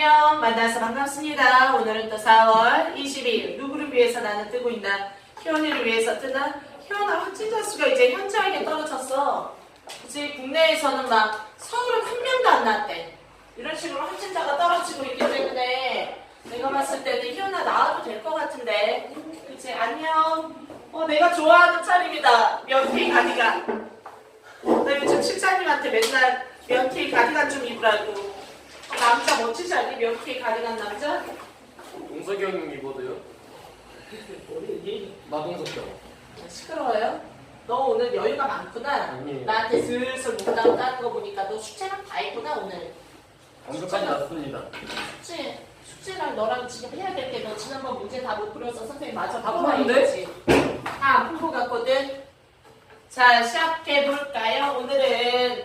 안녕 만나서 반갑습니다. 오늘은 또 4월 20일 누구를 위해서 나는 뜨고 있나 희원이를 위해서 뜨나 희원아 확진자 수가 이제 현저하게 떨어졌어. 이제 국내에서는 막 서울은 한 명도 안 났대. 이런 식으로 확진자가 떨어지고 있기 때문에 내가 봤을 때는 희원아 나와도 될 것 같은데 이제 안녕. 어 내가 좋아하는 차림이다. 면티 가디건. 나 요즘 칠사님한테 맨날 면티 가디건 좀 입으라고. 어, 남자 멋지지 않니? 면티 가디건 남자? 용석이 형님 입어도요? 마동석 형. 시끄러워요? 너 오늘 여유가 많구나. 아니에요. 나한테 슬슬 농담 따는 거 보니까 너 숙제랑 다 했구나 오늘. 완벽하지 않습니다. 숙제 숙제랑 너랑 지금 해야 될 게 너 지난번 문제 다 못 풀어서 선생님 마저 다 풀어봐 풀었는데? 다안 풀고 갔거든. 자 시작해 볼까요? 오늘은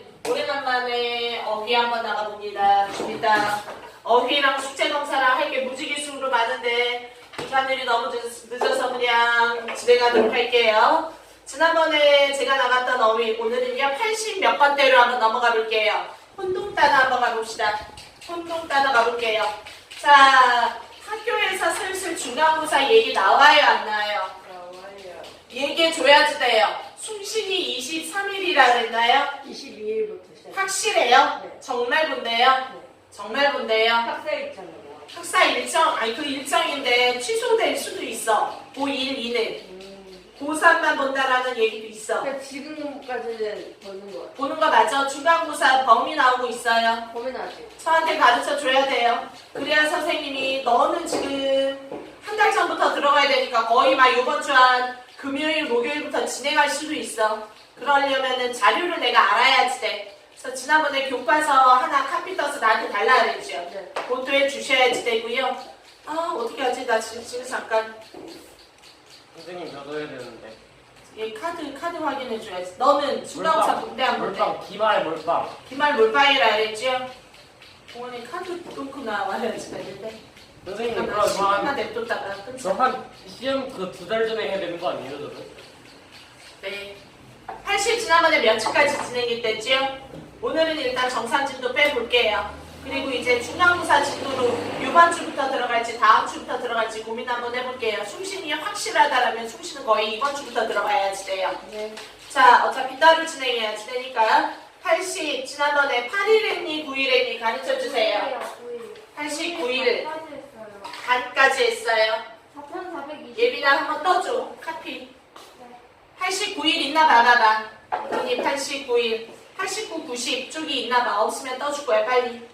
오래간만에 어휘 한번 나가봅니다. 줍니다. 어휘랑 숙제 검사랑 할 게 무지개 수로 많은데 인간들이 너무 늦- 늦어서 그냥 집에 가도록 할게요. 지난번에 제가 나갔던 어휘 오늘은요 80 몇 번대로 한번 넘어가 볼게요. 혼동 단어 한번 가봅시다. 혼동 단어 가볼게요. 자 학교에서 슬슬 중간고사 얘기 나와요 안 나와요? 나와요. 얘기해 줘야지 돼요. 숭신이 23일이라 그랬나요? 22일부터 시작. 확실해요? 네. 정말 본대요? 네. 정말 본대요? 학생 있잖아요. 학사 일정, 아니 그 일정인데 취소될 수도 있어. 고1, 2는. 음. 고3만 본다라는 얘기도 있어. 근데 지금까지는 보는 거 같아요. 보는 거 맞아. 중간고사 범위 나오고 있어요. 고민하지. 저한테 가르쳐 줘야 돼요. 그래야 선생님이 너는 지금 한 달 전부터 들어가야 되니까 거의 막 이번 주 한 금요일, 목요일부터 진행할 수도 있어. 그러려면은 자료를 내가 알아야지 돼. 그래서 지난번에 교과서 하나 카피 떠서 나한테 달라 그랬죠. 네. 그것도 해 주셔야지 되고요. 아 어떻게 하지? 나 지금, 지금 잠깐 선생님 저도 해야 되는데. 이 카드 카드 확인해 줘야지. 너는 중간고사 본대 안 본대? 몰빵, 기말 몰빵. 기말 몰빵이라 그랬죠? 동원이 카드 끊고 나와야지 되는데. 선생님 나 그럼 시간만 저한 냅뒀다가 끊자. 저한 시험 그 두 달 전에 해야 되는 거 아니에요, 저도? 네. 80 지난번에 몇 주까지 진행이 됐지요? 오늘은 일단 정산진도 빼볼게요. 그리고 이제 중간고사 진도로 이번 주부터 들어갈지 다음 주부터 들어갈지 고민 한번 해볼게요. 숭신이 확실하다라면 숭신은 거의 이번 주부터 들어가야지 돼요. 네. 자, 어차피 따로 진행해야지 되니까 80 지난번에 8일 했니 9일 했니 가르쳐 주세요. 89일 간까지 했어요. 4,420. 예빈아 한번 떠줘. 카피. 89일 있나 봐봐봐. 언니 89일. 89, 90 쪽이 있나 봐. 없으면 떠줄 거야 빨리.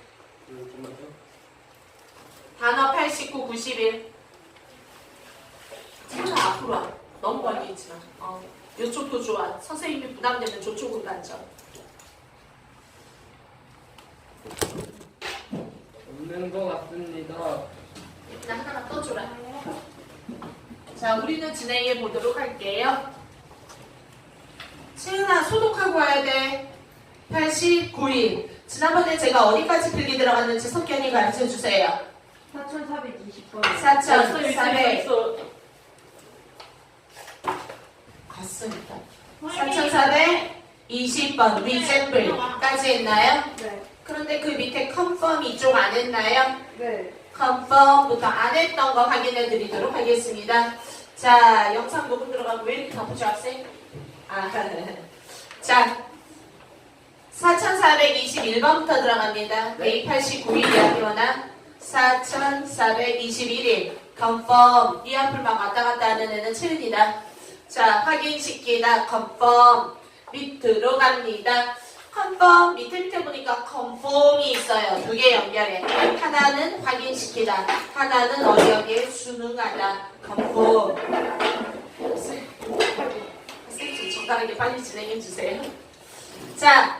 단어 89, 91. 차라 앞으로 와. 너무 멀리 있지 마. 어. 이쪽도 좋아. 선생님이 부담되면 저쪽으로 앉아. 없는 거 같습니다. 예빈아 하나만 떠줘라. 자, 우리는 진행해 보도록 할게요. 채은아, 소독하고 와야 돼. 89일. 지난번에 제가 어디까지 필기 들어갔는지 석현이 가르쳐 주세요. 4,420번. 4,400. 있어. 갔으니까. 4,420번 리젠블까지 했나요? 네. 그런데 그 밑에 컨펌 이쪽 안 했나요? 네. 컨펌부터 안 했던 거 확인해 드리도록 하겠습니다. 자, 영상 녹음 들어가고 왜 이렇게 바쁘죠, 학생? 아, 자, 4421번부터 들어갑니다. 네. 189일이야, 기원아. 4421일. 컨펌. 이 앞을 막 왔다 갔다 하는 애는 채은이다. 자, 확인시키다. 컨펌. 밑으로 갑니다. 컨펌 밑에 밑에 보니까 컨펌이 있어요. 두 개 연결해. 하나는 확인시키다. 하나는 어디 여기에 수능하다. 컨펌. 선생님 좀 적당하게 빨리 진행해 주세요. 자,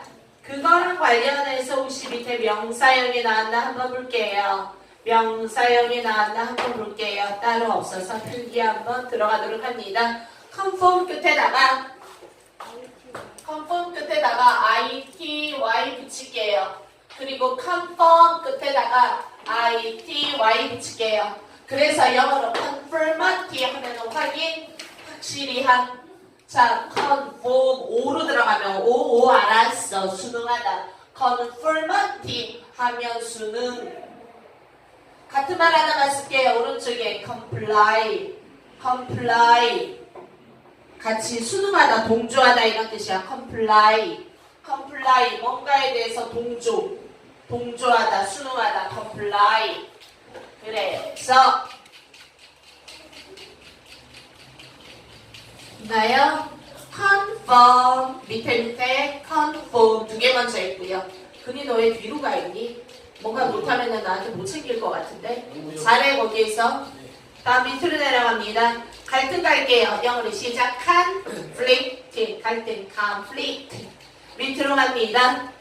그거랑 관련해서 혹시 밑에 명사형이 나왔나 한번 볼게요. 명사형이 나왔나 한번 볼게요. 따로 없어서 필기 한번 들어가도록 합니다. 컨펌 끝에다가 컨펌 끝에다가 ITY 붙일게요. 그리고 컨펌 끝에다가 ITY 붙일게요. 그래서 영어로 confirmati 하면 확인, 확실히 한. 자, confirm 5로 들어가면 5, 5 알았어. 수능하다. confirmati 하면 수능. 같은 말 하나만 쓸게요. 오른쪽에 comply, comply. 같이 순음하다, 동조하다 이런 뜻이야. comply, comply. 뭔가에 대해서 동조, 동조하다, 순음하다, comply. 그래서 나요? conform 밑에 밑에 conform 두개 먼저 있고요. 근이 너 왜 뒤로 가 있니? 뭔가 못하면은 나한테 못 챙길 것 같은데. 잘해 거기에서. 다음 밑으로 내려갑니다. 갈등 갈게요. 영어로 시작. conflict 갈등 conflict 밑으로 갑니다.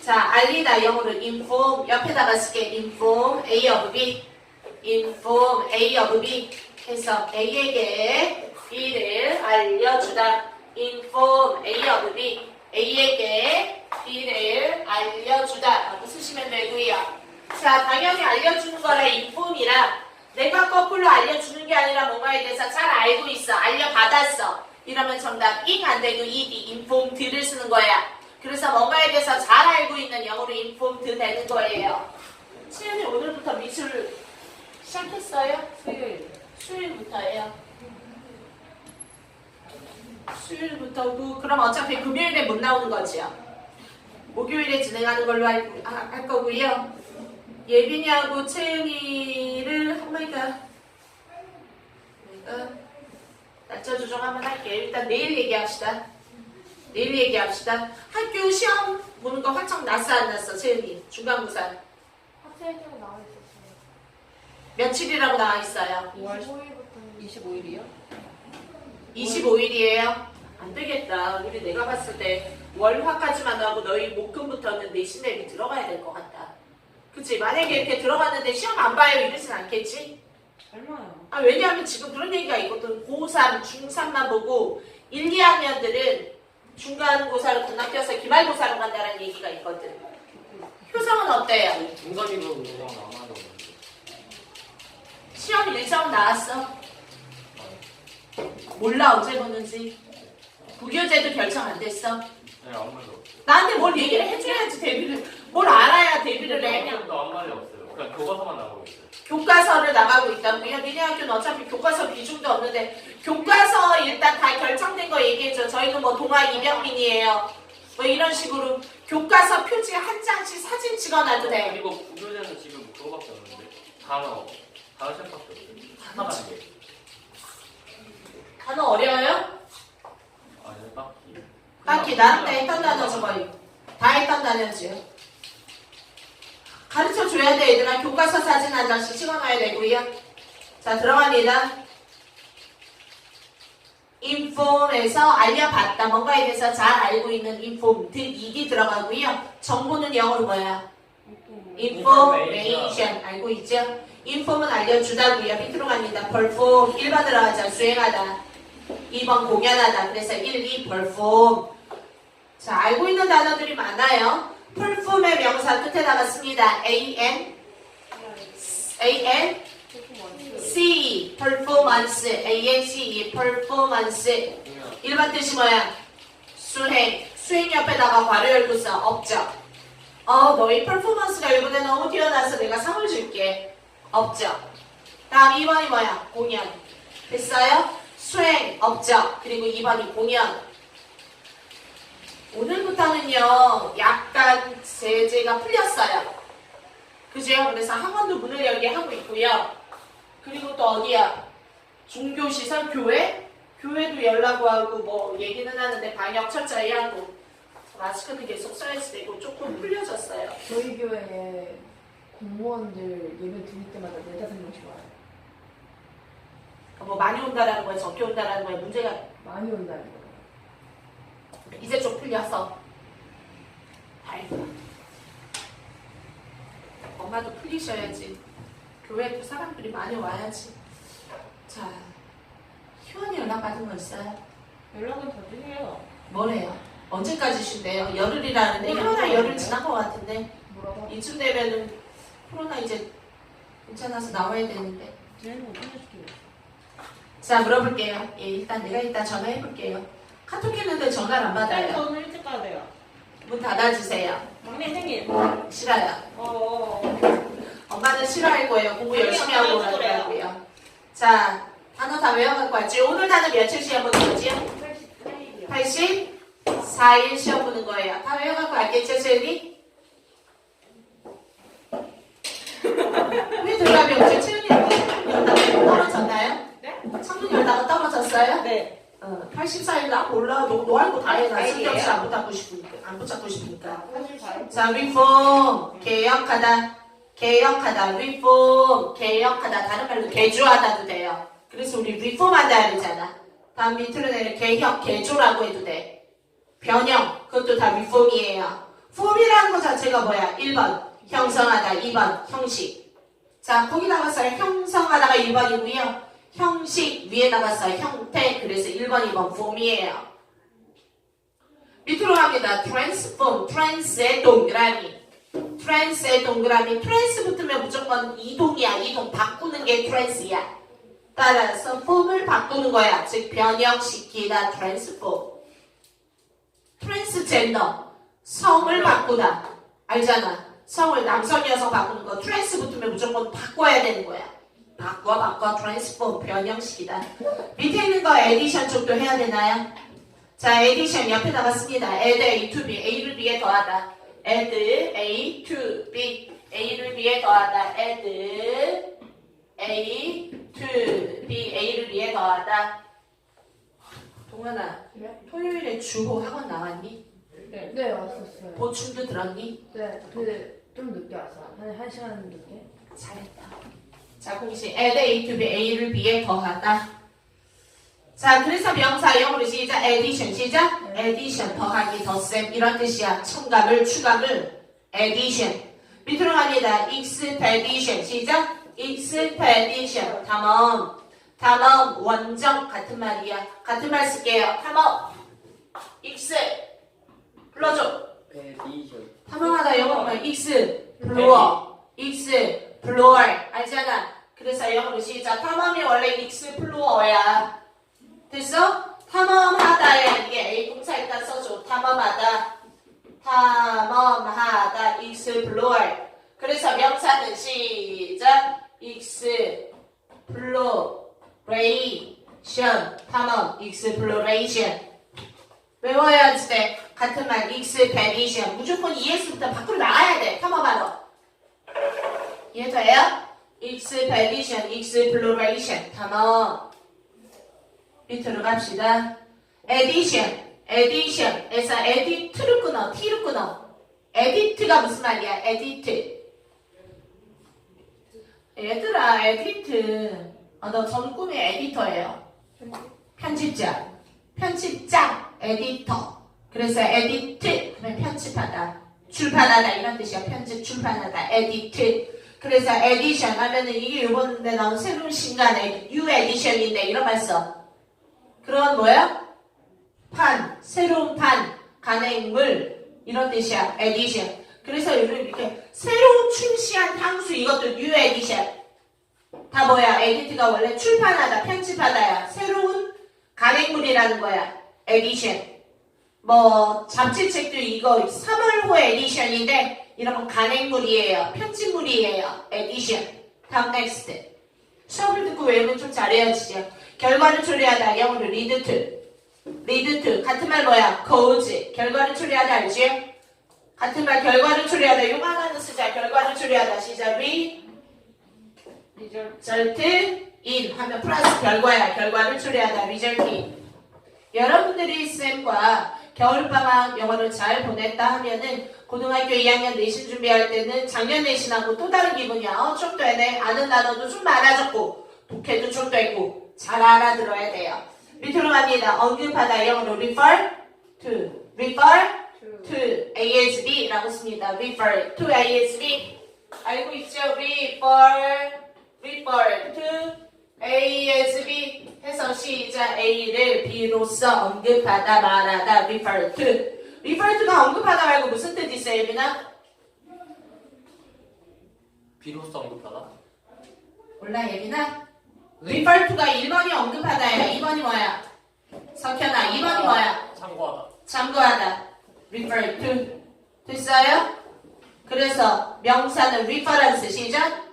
자 알리다 영어로 inform 옆에다가 쓸게 inform A of B inform A of B 해서 A에게 B를 알려주다. inform A of B A에게 B를 알려주다. 라고 쓰시면 되고요. 자 당연히 알려주는 거라 inform이라 내가 거꾸로 알려주는 게 아니라 뭔가에 대해서 잘 알고 있어. 알려받았어. 이러면 정답 ing 안 되고 ed informed를 쓰는 거야. 그래서 뭔가에 대해서 잘 알고 있는 영어로 informed 되는 거예요. 시연이 오늘부터 미술 시작했어요? 수요일. 수요일부터예요. 수요일부터고 그럼 어차피 금요일에 못 나오는 거지요. 목요일에 진행하는 걸로 할, 아, 할 거고요. 예빈이하고 채은이를 한번이가 내가 날짜 조정 한번 할게요. 일단 내일 얘기합시다. 내일 얘기합시다. 학교 시험 보는 거 확정 났어 안 났어 채은이 중간고사 학생회장 나와 있었어요. 며칠이라고 나와 있어요. 25일부터 25일이요? 25일이에요? 안 되겠다. 우리 내가 봤을 때 월화까지만 하고 너희 목금부터는 내 신 내비 들어가야 될 것 같다. 그치? 만약에 이렇게 들어갔는데 시험 안 봐요 이러진 않겠지? 얼마요? 아, 왜냐하면 지금 그런 얘기가 있거든. 고3, 중3만 보고 1, 2학년들은 중간고사를 건너뛰어서 기말고사로 간다는 얘기가 있거든. 효성은 어때요? 그거 아마도 없는데. 시험 일정 나왔어? 몰라 언제 보는지. 부교재도 결정 안 됐어. 네, 아무 말도 없어요. 나한테 뭘 얘기를 해줘야지 데뷔를 뭘 알아야 데뷔를 해도 아무 말이 없어요. 그냥 교과서만 나오고 있어요. 교과서를 나가고 있다고요 니네 학교는 어차피 교과서 비중도 없는데 교과서 일단 다 결정된 거 얘기해줘 저희는 뭐 동아 이병민이에요 뭐 이런 식으로 교과서 표지 한 장씩 사진 찍어놔도 돼 그리고 구교재는 지금 그거밖에 없는데 단어 단어 시험밖에 없어요. 하나만 게. 단어 어려워요? 아니 딱히. 딱히 나한테 했던 단어 저거 다 했던 단어지요 가르쳐 줘야 돼 얘들아. 교과서 사진 한 장씩 찍어놔야 되고요. 자 들어갑니다. inform에서 알려봤다. 뭔가에 대해서 잘 알고 있는 informed 이기 들어가고요. 정보는 영어로 뭐야? Information. 알고 있죠? inform은 알려주다고요. 밑으로 갑니다. perform 1번 들어가자. 수행하다 2번 공연하다 그래서 1, 2 perform 자 알고 있는 단어들이 많아요 perform의 명사 끝에다가 씁니다 am am c performance ance performance 일반 뜻이 뭐야? 수행. 수행 옆에다가 괄호 열고 써. 업적. 어, 너희 퍼포먼스가 이번에 너무 뛰어나서 내가 상을 줄게. 업적. 다음 2번이 뭐야? 공연. 됐어요? 수행, 업적. 그리고 2번이 공연. 오늘부터는요, 약간 제재가 풀렸어요. 그죠? 그래서 학원도 문을 열게 하고 있고요. 그리고 또 어디야? 종교시설, 교회? 교회도 연락을 하고 뭐 얘기는 하는데 방역 철저히 하고 마스크도 계속 써야지 되고 조금 풀려졌어요. 저희 교회에 공무원들 예배 드릴 때마다 네다섯 명씩 와요. 뭐 많이 온다라는 거야, 적게 온다라는 거야. 문제가 많이 온다는 거예요. 이제 좀 풀려서 다행이다. 엄마도 풀리셔야지. 교회도 사람들이 많이 와야지. 자, 희원이 연락 받은 거 있어요? 연락은 더 드려요. 뭐래요? 언제까지 쉰대요? 열흘이라는데 코로나 열흘 지난 것 같은데 뭐라고? 이쯤 되면은 코로나 이제 괜찮아서 나와야 되는데 쟤는 어떻게 시켜요? 자 물어볼게요 예, 일단 내가 일단 전화해볼게요 카톡 했는데 전화를 안 받아요 오늘 일찍 가야 돼요. 문 닫아주세요 막내 생일. 싫어요 어, 어, 어. 엄마는 싫어할 거예요. 공부 열심히 하고 가더라고요. 자, 단어 다 외워갖고 왔지? 오늘 단어 며칠 시험 보는 거지? 84일 시험 보는 거예요. 다 외워갖고 왔겠죠, 채은이? 왜 들어가면 어제 채은이 떨어졌나요? 네? 창문 열다가 떨어졌어요? 네. 어, 84일 나 몰라. 너, 너 알고 다 해놔. 아니에요? 승격씨 안 붙잡고 싶으니까. 안 붙잡고 싶으니까. 자, reform. 개혁하다. 개혁하다. reform. 개혁하다. 다른 말로 개조하다도 돼요. 그래서 우리 reform하다 그러잖아. 다음 밑으로 내려 개혁, 개조라고 해도 돼. 변형. 그것도 다 reform이에요. form이라는 거 자체가 뭐야? 1번. 형성하다. 2번. 형식. 자, 거기 나갔어요. 형성하다가 1번이고요. 형식 위에 나갔어요. 형태. 그래서 1번, 2번 form이에요. 밑으로 갑니다. transform, trans의 동그라미. trans의 동그라미. trans 붙으면 무조건 이동이야. 이동. 바꾸는 게 trans야. 따라서 form을 바꾸는 거야. 즉 변형시키다. transform. transgender. 성을 바꾸다. 알잖아. 성을 남성, 여성 바꾸는 거. trans 붙으면 무조건 바꿔야 되는 거야. 바꿔, 바꿔. transform. 변형시키다. 밑에 있는 거 에디션 쪽도 해야 되나요? 자, 에디션 옆에다가 씁니다. add A to B, A를 B에 더하다. add A to B, A를 B에 더하다. add A to B, A를 B에 더하다. 동현아, 네? 토요일에 주호 학원 나왔니? 네. 네, 왔었어요. 보충도 들었니? 네, 근데 좀 늦게 왔어요. 한, 한 시간 늦게. 잘했다. 자, 공식. Add A to B, A를 B에 더하다. 자, 그래서 명사 영어로 시작, addition 시작, addition 더하기 덧셈 이런 뜻이야. 첨가물, 추가물, addition. 밑으로 갑니다. expedition 시작, expedition. 탐험, 탐험 원정 같은 말이야. 같은 말 쓸게요. 탐험, ex 불러줘. 탐험하다 영어로 말 익스 블로어 익스 블로어 알잖아 그래서 영어로 시작 탐험이 원래 익스 블로어야 됐어? 탐험하다에 이게 A 동사 일단 써줘 탐험하다 탐험하다 익스 블로어 그래서 명사는 시작 익스 플로레이션 탐험 익스플로레이션 외워야지 돼. 같은 말, expedition. 무조건 ES부터 밖으로 나가야 돼. 탐험하러. 이해돼요? Expedition, exploration. 탐험. 밑으로 갑시다. addition, addition에서 edit를 끊어, t를 끊어. edit가 무슨 말이야? edit. 얘들아, edit. 어, 너전 꿈이 에디터예요. 편집자. 편집장, 에디터. 그래서 에디트, 그러면 편집하다. 출판하다, 이런 뜻이야. 편집, 출판하다. 에디트. 그래서 에디션 하면은 이게 요번에 나온 새로운 신간, 뉴 에디션인데, 이런 말 써. 그런 뭐야? 판, 새로운 판, 간행물, 이런 뜻이야. 에디션. 그래서 이렇게 새로운 출시한 향수, 이것도 뉴 에디션. 다 뭐야? 에디트가 원래 출판하다, 편집하다야. 새로운 간행물이라는 거야. 에디션. 뭐 잡지책도 이거 3월호 에디션인데 이런 건 간행물이에요. 편집물이에요. 에디션. 다음 넥스트. 수업을 듣고 외우면 좀 잘해야지. 결과를 초래하다. 영어로 리드 투. 리드 투. 같은 말 뭐야? cause. 결과를 초래하다 알지? 같은 말 결과를 초래하다. 요거 하나는 쓰자. 결과를 초래하다. 시작. 리 result in 하면 플러스 결과야. 결과를 result in. 여러분들이 쌤과 겨울방학 영어를 잘 보냈다 하면은 고등학교 2학년 내신 준비할 때는 작년 내신하고 또 다른 기분이야. 어, 좀 되네. 아는 단어도 좀 많아졌고, 독해도 좀 되고, 잘 알아들어야 돼요. 밑으로 갑니다. 언급하다 영어로 refer to, refer to ASB라고 씁니다. refer to ASB. 알고 있죠? refer, refer to ASB 해서 시작 A를 B로서 언급하다 말하다 refer to refer to가 언급하다 말고 무슨 뜻 있어요 예빈아? 비로소 언급하다. 몰라 예빈아? refer to가 1번이 언급하다야 2번이 뭐야? 석현아 2번이 뭐야? 참고하다. 참고하다 refer to 됐어요? 그래서 명사는 reference 시작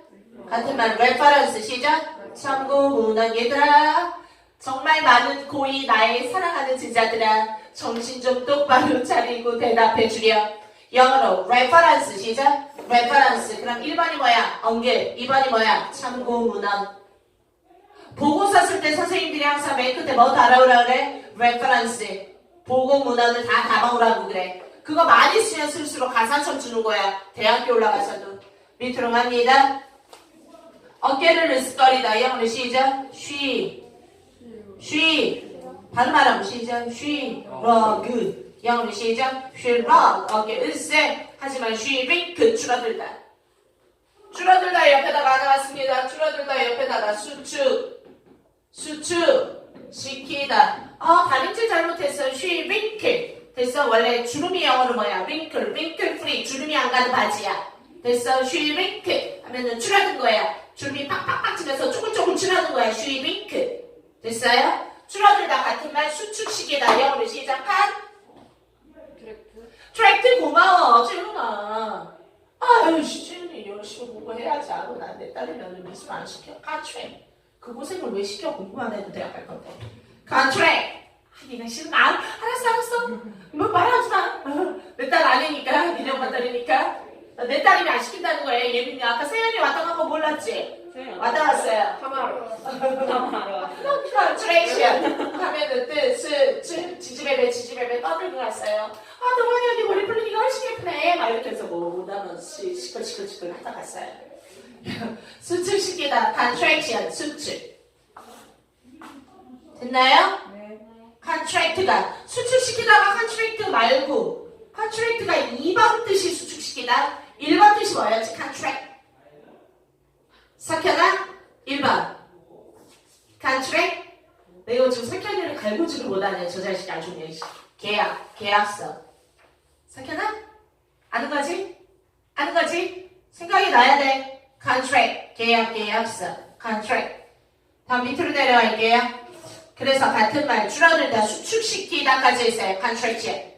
같은 말 reference 시작. 참고 문헌 얘들아. 정말 많은 고이 나의 사랑하는 제자들아. 정신 좀 똑바로 차리고 대답해 주렴. 영어로 reference 시작. reference. 그럼 1번이 뭐야? 언급. 2번이 뭐야? 참고 문헌. 보고서 쓸 때 선생님들이 항상 맨 끝에 뭐 달아오라 그래? reference. 보고 문헌을 다 담아오라고 그래. 그거 많이 쓰면 쓸수록 가산점 주는 거야. 대학교 올라가서도. 밑으로 갑니다. 어깨를 으쓱거리다. 영어로 시작. 쉬. 쉬. 발음하라고 시작. 쉬. 러그. 영어로 시작. 쉬. 러. 어깨 으쓱. 하지만 쉬. 링크. 줄어들다. 줄어들다 옆에다가 나왔습니다. 줄어들다 옆에다가 수축. 수축. 시키다. 아, 발음질 잘못했어. 쉬. 링크. 됐어. 원래 주름이 영어로 뭐야? 링클. 링클 프리. 주름이 안 가는 바지야. 됐어. 쉬. 링크. 하면은 줄어든 거야. 주름이 팍팍팍 치면서 쪼글쪼글 줄어든 거야. 쉬. 링크. 됐어요? 줄어들다 같은 말 수축시키다. 영어로 시작한 디렉트. 트랙트 고마워. 재훈아. 아유, 시준이 열심히 공부해야지. 아고 난내 딸이면 미술 안 시켜. 카트랙. 그 고생을 왜 시켜? 공부만 해도 대학 갈 건데. 카트랙. 하기는 싫나? 알았어, 알았어. 뭐 말하지 마. 내 딸 아니니까. 니네 엄마 딸이니까. 내 딸이면 안 시킨다는 거예요. 예빈이 아까 세연이 왔다 간 거 몰랐지? 왔다 갔어요. 하마로. 컨트레이션 하면은 뜻, 스, 지지배배, 지지배배 떠들고 갔어요. 아, 동환이 언니 머리 풀리니까 훨씬 예쁘네. 막 이렇게 해서 뭐 시, 시끌시끌시끌 하다 갔어요. 수축시키다, 컨트레이션, 수축. 됐나요? 네. 컨트랙트가 수축시키다가 컨트랙트 말고 컨트랙트가 2번 뜻이 수축시키다 1번 뜻이 뭐였지? 컨트랙 석현아 1번 컨트랙 내가 지금 석현이를 갈구지를 못하네 저 자식 아주 씨. 계약 계약서 석현아 아는 거지? 아는 거지? 생각이 나야 돼 컨트랙 계약 계약서 컨트랙 다음 밑으로 내려갈게요 그래서 같은 말 줄어들다 수축시키다까지 있어요. contraction.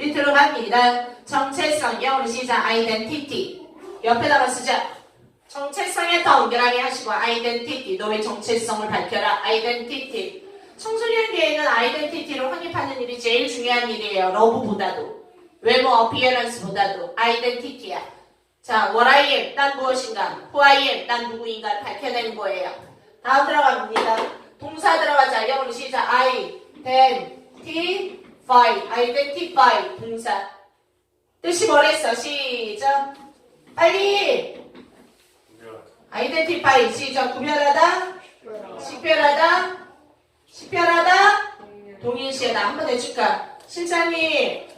밑으로 갑니다. 정체성 영어로 시작 identity. 옆에다가 쓰자. 정체성에 더 연결하게 하시고 identity. 너의 정체성을 밝혀라. identity. 청소년기에는 identity를 확립하는 일이 제일 중요한 일이에요. 러브보다도. 외모 appearance보다도 identity야. 자, what I am, 난 무엇인가. who I am, 난 누구인가를 밝혀내는 거예요. 다음 들어갑니다. 동사 들어가자. 영어로 시작. Identify. identify. 동사. 뜻이 뭐랬어? 시작. 빨리. identify. 시작. 구별하다. 식별하다. 식별하다. 동일시하다. 한번 해줄까? 실장님.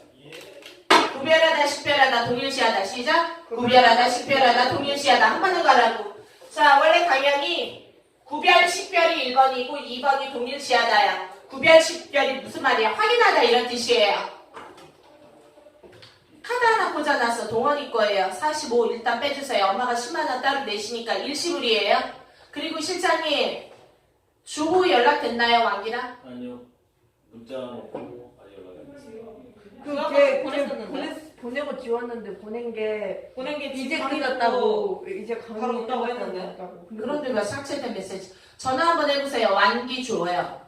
구별하다, 식별하다, 동일시하다. 시작. 구별하다, 식별하다, 동일시하다. 한번더 가라고. 자, 원래 강연이 구별, 식별이 1번이고 2번이 동일시하다야. 구별, 식별이 무슨 말이야? 확인하다 이런 뜻이에요. 카드 하나 꽂아놨어. 동원이 거예요. 45 일단 빼주세요. 엄마가 10만원 따로 내시니까 일시불이에요. 그리고 실장님, 주호 연락됐나요, 왕기랑? 아니요. 문자로 아니 연락이 안 됐어요. 그게 보냈었는데? 보냈, 보내고 지웠는데 보낸 게 보낸 게 이제 끝났다고 이제 바로 온다고 했는데? 그런데 왜 삭제된 메시지? 전화 한번 해보세요. 완기 줘요.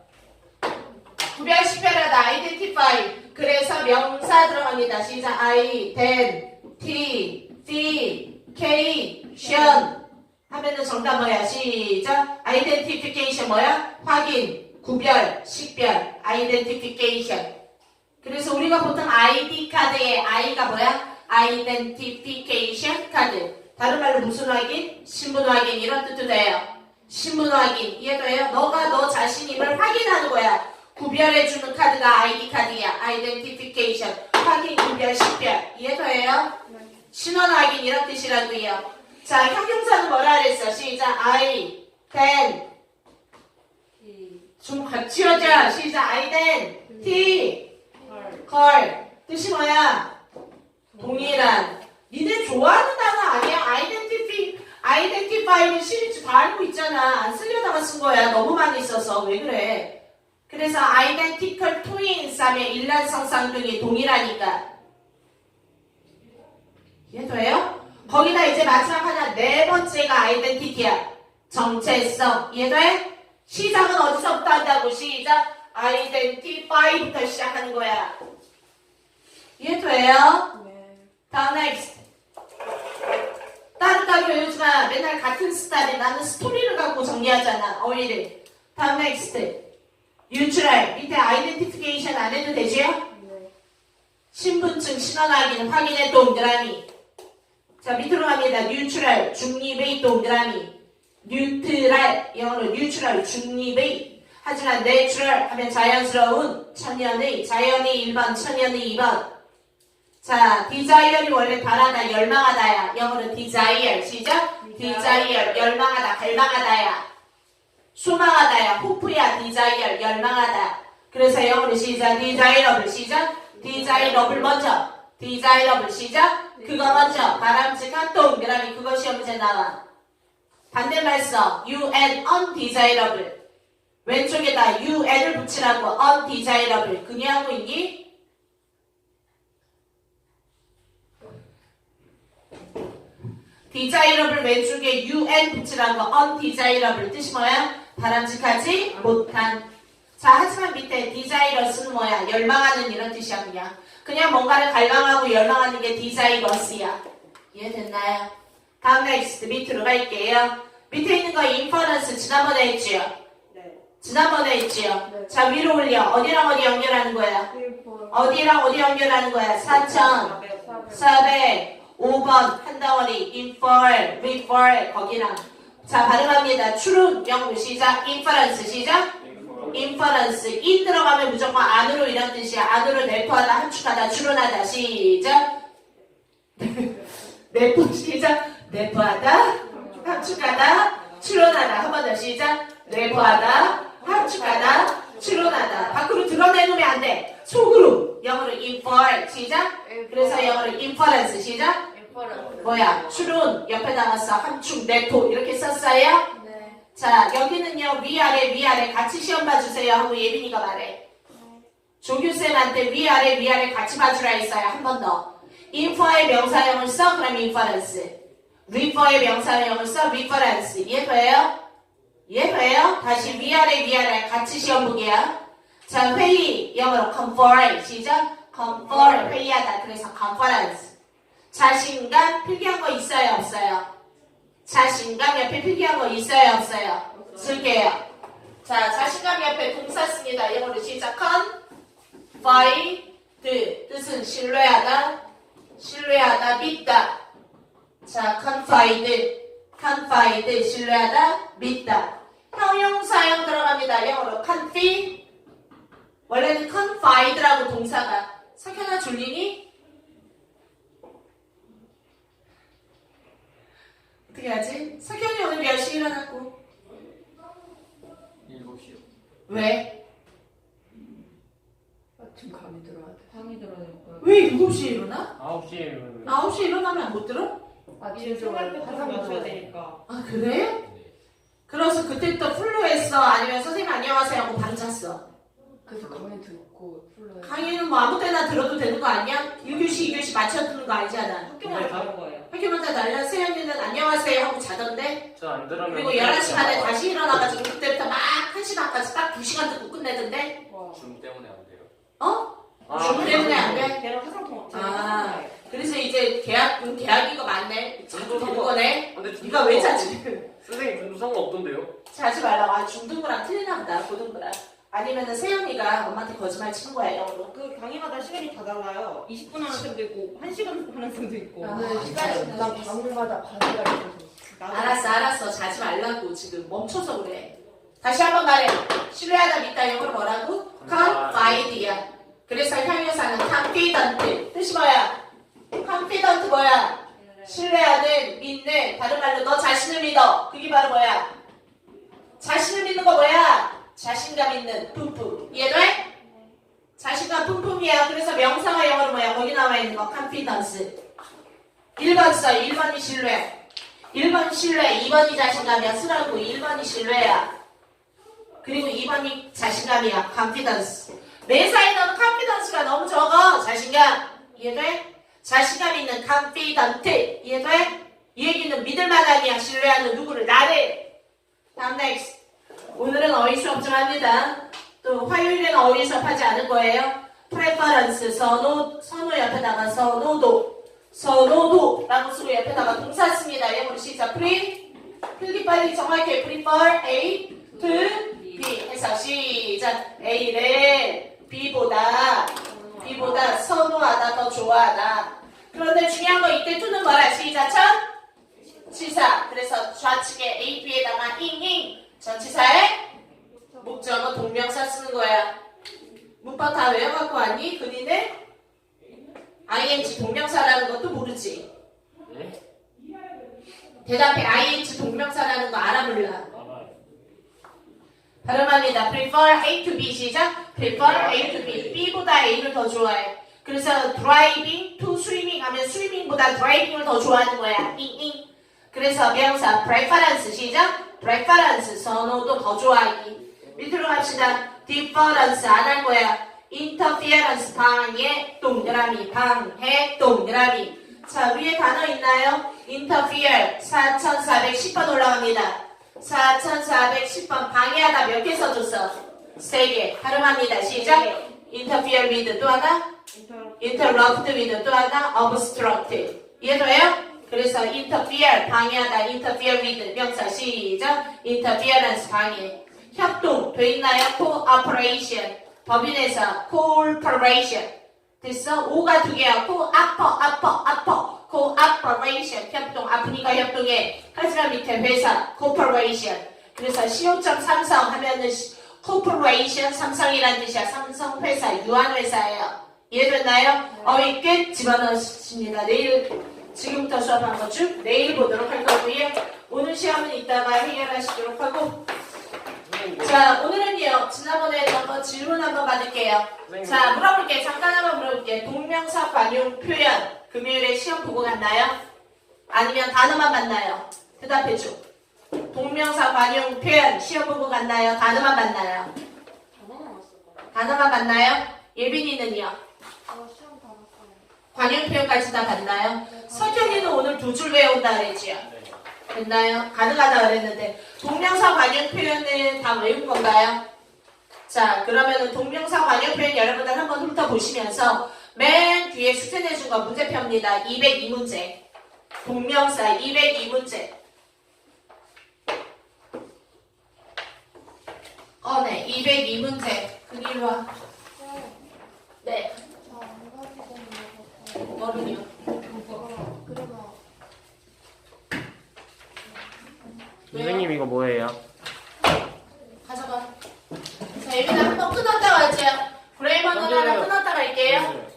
구별 식별하다 identify 그래서 명사 들어갑니다. 시작 identification 하면은 정답 뭐야? 시작 identification 뭐야? 확인, 구별, 식별 identification 그래서 우리가 보통 ID 카드에 I가 뭐야? identification 카드 다른 말로 무슨 확인? 신분 확인 이런 뜻도 돼요. 신분 확인 이해돼요? 너가 너 자신임을 확인하는 거야. 구별해주는 카드가 ID 카드야. identification 확인, 구별, 식별 이해돼요? 신원 확인 이런 뜻이라고요. 자 형용사는 뭐라 그랬어? 시작 I, then 좀 같이 하자. 시작 then T, 걸 뜻이 뭐야? 동일한 니네 좋아하는 단어 아니야? 아이덴티피 아이덴티파이는 시리즈 다 알고 있잖아. 안 쓰려다가 쓴 거야. 너무 많이 써서 왜 그래? 그래서 identical twins 하면 일란성 쌍둥이 동일하니까 이해돼요? 거기다 이제 마지막 하나 네 번째가 아이덴티티야. 정체성. 이해돼? 시작은 어디서부터 한다고? 시작. 아이덴티파이부터 시작하는 거야. 이해돼요? 네. 다음 넥스트. 따로따로 외우지 마. 맨날 같은 스타일. 나는 스토리를 갖고 정리하잖아. 어휘를. 다음 넥스트. 유출할. 밑에 아이덴티피케이션 안 해도 되지요? 네. 신분증 신원 확인 확인해 동그라미. 자 밑으로 갑니다. 뉴트럴 중립의 동그라미. 뉴트럴 영어로 뉴트럴 중립의 하지만 내추럴 하면 자연스러운 천연의 자연의 1번 천연의 2번 자 디자이어이 원래 바라다 열망하다야 영어로 디자이어 시작 디자이어 열망하다 갈망하다야 소망하다야 호프야 디자이어 열망하다. 그래서 영어로 시작 디자이러블 시작 디자이러블 먼저 디자이러블 시작 그거 먼저 바람직한 동그라미 시험 문제 나와. 반대말 써 UN undesirable 왼쪽에다 UN을 붙이라고 undesirable 그냥 하고 있니? desirable 왼쪽에 UN 붙이라고 undesirable 뜻이 뭐야? 바람직하지 못한 자 하지만 밑에 desirous 는 뭐야? 열망하는 이런 뜻이야 그냥 그냥 뭔가를 갈망하고 열망하는 게 desirous,야 이해됐나요? 다음 넥스트 밑으로 갈게요 밑에 있는 거 inference 지난번에 했지요? 네. 지난번에 했지요? 네. 자 위로 올려 어디랑 어디 연결하는 거야? 1번. 어디랑 어디 연결하는 거야? 4천 400 5번 한 덩어리 infer, refer 거기랑 자 발음합니다. 추론 영어 시작 inference 시작. inference in 들어가면 무조건 안으로 이런 뜻이야. 안으로 내포하다 함축하다 추론하다 시작. 내포 시작 내포하다 함축하다 추론하다. 한 번 더 시작. 내포하다 함축하다 추론하다. 밖으로 드러내놓으면 안 돼. 속으로 영어로 infer 시작. 그래서 영어로 inference 시작 뭐야? 추론 옆에 나갔어 함축 내포 이렇게 썼어요? 네. 자 여기는요. 위아래 위아래 같이 시험 봐주세요. 하고 예빈이가 말해. 조규쌤한테 위아래 위아래 같이 봐주라 했어요. 한 번더. infer의 명사형을 써? 그럼 inference. refer의 명사형을 써? reference. 이해돼요? 이해돼요? 다시 위아래 위아래 같이 시험 보기야 자 회의 영어로 confer. 시작. confer. 회의하다. 그래서 conference 자신감 필기한 거 있어요 없어요? 자신감 옆에 필기한 거 있어요 없어요? 쓸게요. 자 자신감 옆에 동사 씁니다. 영어로 시작한 confide 뜻은 신뢰하다 신뢰하다 믿다 자 confide confide 신뢰하다 믿다 형용사형 들어갑니다. 영어로 confide 원래는 confide라고 동사가 석현아 졸리니? 어떻게 하지? 석현이 오늘 몇 시에 일어났고? 7시요. 왜? 아침 감이 들어야 돼. 감이 들어요. 왜 7시에 일어나? 9시에 일어나면 9시에 일어나면 못 들어? 아침 생활 들어야 패턴 맞춰야 되니까. 아 그래? 그래서 그때부터 풀로 했어? 아니면 선생님 안녕하세요 하고 방 잤어? 그래서 강의 듣고 풀러요. 강의는 뭐 아무 때나 들어도 되는 거 아니야? 1교시 2교시 맞춰 듣는 거 아니잖아 학교마다 다른 거예요. 학교마다 달라 세연이는 안녕하세요 하고 자던데 저안 들으면 그리고 11시 반에 다시 일어나가지고 그때부터 막 1시 반까지 딱 2시간 듣고 끝내던데 와. 줌 때문에 안 돼요. 어? 아, 줌 때문에 안 돼? 걔랑 화상 통화. 아. 그래서 이제 계약, 음, 계약인 거 맞네 자꾸 되는 거네 근데 줌 네가 왜 상관- 자지? 선생님 줌도 상관 없던데요? 자지 말라고. 아, 중등부랑 틀리나 보다, 고등부랑. 아니면은 세연이가 엄마한테 거짓말 치는 거야, 영어로. 그 강의마다 시간이 다 달라요. 20분 하는 쌤도 있고 1시간 하는 쌤도 있고. 나는 시간이 난 있어서. 나도 알았어, 알았어. 자지 말라고. 지금 멈춰서 그래. 다시 한번 말해. 신뢰하다 믿다 영어로 뭐라고? confide야. 그래서 형용사는 confident. 뜻이 뭐야? confident 뭐야? 신뢰하는, 믿는, 다른 말로 너 자신을 믿어. 그게 바로 뭐야? 자신을 믿는 거 뭐야? 자신감 있는 뿜뿜. 이해돼? 자신감 뿜뿜이야. 그래서 명사가 영어로 뭐야? 거기 나와 있는 거 confidence. 1번 써. 1번이 신뢰. 1번 신뢰. 2번이 자신감이야. 쓰라고. 1번이 신뢰야. 그리고 2번이 자신감이야. confidence. 매사에 넣은 confidence가 너무 적어. 자신감. 이해돼? 자신감 있는 confident. 이해돼? 이 얘기는 믿을 만하냐, 신뢰하는 누구를? 나를. 다음 next. 오늘은 어휘 수업 좀 합니다. 또 화요일에는 어휘 수업 하지 않을 거예요. preference, 선호, 선호 옆에다가 선호도. 선호도라고 쓰고 옆에다가 동사 씁니다. 영어로 시작. pre, 필기 빨리 정확히 prefer A to B 해서 시작. A를 B보다 B보다 선호하다 더 좋아하다. 그런데 중요한 거 이때 to는 뭐라 시작 첫 치사. 그래서 좌측에 A, B에다가 잉잉 동명사 쓰는 거야. 문법 다 외워갖고 왔니? 근이네? ing 동명사라는 것도 모르지. 네? 대답해 ing 동명사라는 거 알아 몰라. 발음합니다. prefer A to B 시작. prefer A to B. B보다 A를 더 좋아해. 그래서 driving to swimming 하면 swimming보다 driving을 더 좋아하는 거야. 잉잉. 그래서 명사 preference 시작. preference 선호도 더 좋아하기. 밑으로 갑시다. Difference 안 할 거야. interference 방해 동그라미 방해 동그라미. 자 위에 단어 있나요? interfere 4410번 올라갑니다. 4410번 방해하다 몇 개 써줬어? 세 개. 발음합니다. 시작. interfere with 또 하나? interrupt with 또 하나? obstruct. 이해돼요? 그래서 interfere 방해하다 interfere with 명사 시작. interference 방해. 협동 돼 있나요? cooperation. 법인에서 cooperation. 됐어? 오가 두 개야. 코 아퍼 아퍼 아퍼. cooperation 협동 아프니까 협동해. 하지만 밑에 회사 corporation. 그래서 CO.3 삼성 하면은 시- corporation 삼성이라는 뜻이야. 삼성 회사 유한 회사예요. 이해됐나요? 어휘 끝 집어넣으십니다. 내일 지금부터 수업한 것 쭉 내일 보도록 할 거고요. 오늘 시험은 이따가 해결하시도록 하고 자 오늘은요 지난번에 거 질문 한번 받을게요. 선생님, 자 물어볼게 잠깐 한번 물어볼게 동명사 관용 표현 금요일에 시험 보고 갔나요? 아니면 단어만 만나요? 대답해 줘 동명사 관용 표현 시험 보고 갔나요? 단어만 만나요? 단어만 만나요? 예빈이는요? 어, 시험 다 봤어요. 관용 표현까지 다 봤나요? 석현이는 오늘 두 줄 외운다 그랬지요? 네. 됐나요? 가능하다 그랬는데 동명사 관용 표현은 다 외운 건가요? 자 그러면은 동명사 관용 표현 여러분들 한번 훑어보시면서 맨 뒤에 내준 거 문제 펴입니다. 202문제 동명사 202문제 꺼내 202문제 그리로 와. 네거 뭐를요? 네. 선생님 이거 뭐예요? 가져가. 자, 예빈아 한번 끊었다 와야지. 브레이먼으로 하나 끊었다 갈게요. 네, 네.